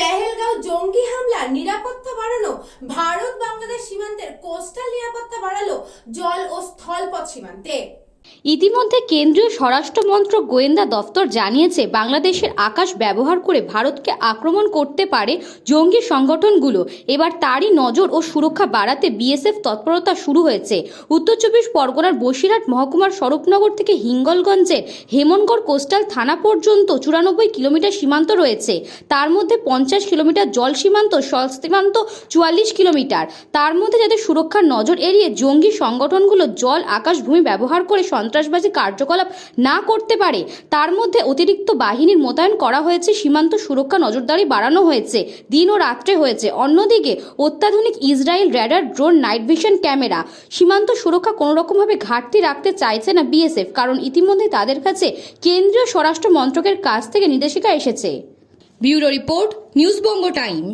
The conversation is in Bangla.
পেহেলগাঁও জঙ্গি হামলা নিরাপত্তা বাড়ানো ভারত বাংলাদেশ সীমান্তের কোস্টাল নিরাপত্তা বাড়ালো জল ও স্থলপথ সীমান্তে। ইতিমধ্যে কেন্দ্রীয় স্বরাষ্ট্র মন্ত্রক গোয়েন্দা দফতর জানিয়েছে, বাংলাদেশের আকাশ ব্যবহার করে ভারতকে আক্রমণ করতে পারে জঙ্গি সংগঠনগুলো। এবার তারই নজর ও সুরক্ষা বাড়াতে বিএসএফ তৎপরতা শুরু হয়েছে। উত্তর চব্বিশ পরগনার বসিরহাট মহকুমার স্বরূপনগর থেকে হিঙ্গলগঞ্জের হেমনগড় কোস্টাল থানা পর্যন্ত চুরানব্বই কিলোমিটার সীমান্ত রয়েছে। তার মধ্যে পঞ্চাশ কিলোমিটার জল সীমান্ত সীমান্ত চুয়াল্লিশ কিলোমিটার। তার মধ্যে যাদের সুরক্ষার নজর এড়িয়ে জঙ্গি সংগঠনগুলো জল আকাশ ভূমি ব্যবহার করে সন্ত্রাসবাদী কার্যকলাপ না করতে পারে, তার মধ্যে অতিরিক্ত বাহিনীর মোতায়েন করা হয়েছে, সীমান্ত সুরক্ষা নজরদারি বাড়ানো হয়েছে, দিন ও রাত্রে হয়েছে। অন্যদিকে, অত্যাধুনিক Israel radar drone night vision camera, সীমান্ত সুরক্ষা কোনো রকমভাবে ঘাটতি রাখতে চাইছে না বিএসএফ, কারণ ইতিমধ্যে তাদের কাছে কেন্দ্রীয় স্বরাষ্ট্র মন্ত্রকের কাছ থেকে নির্দেশিকা এসেছে। Bureau report news Banga time.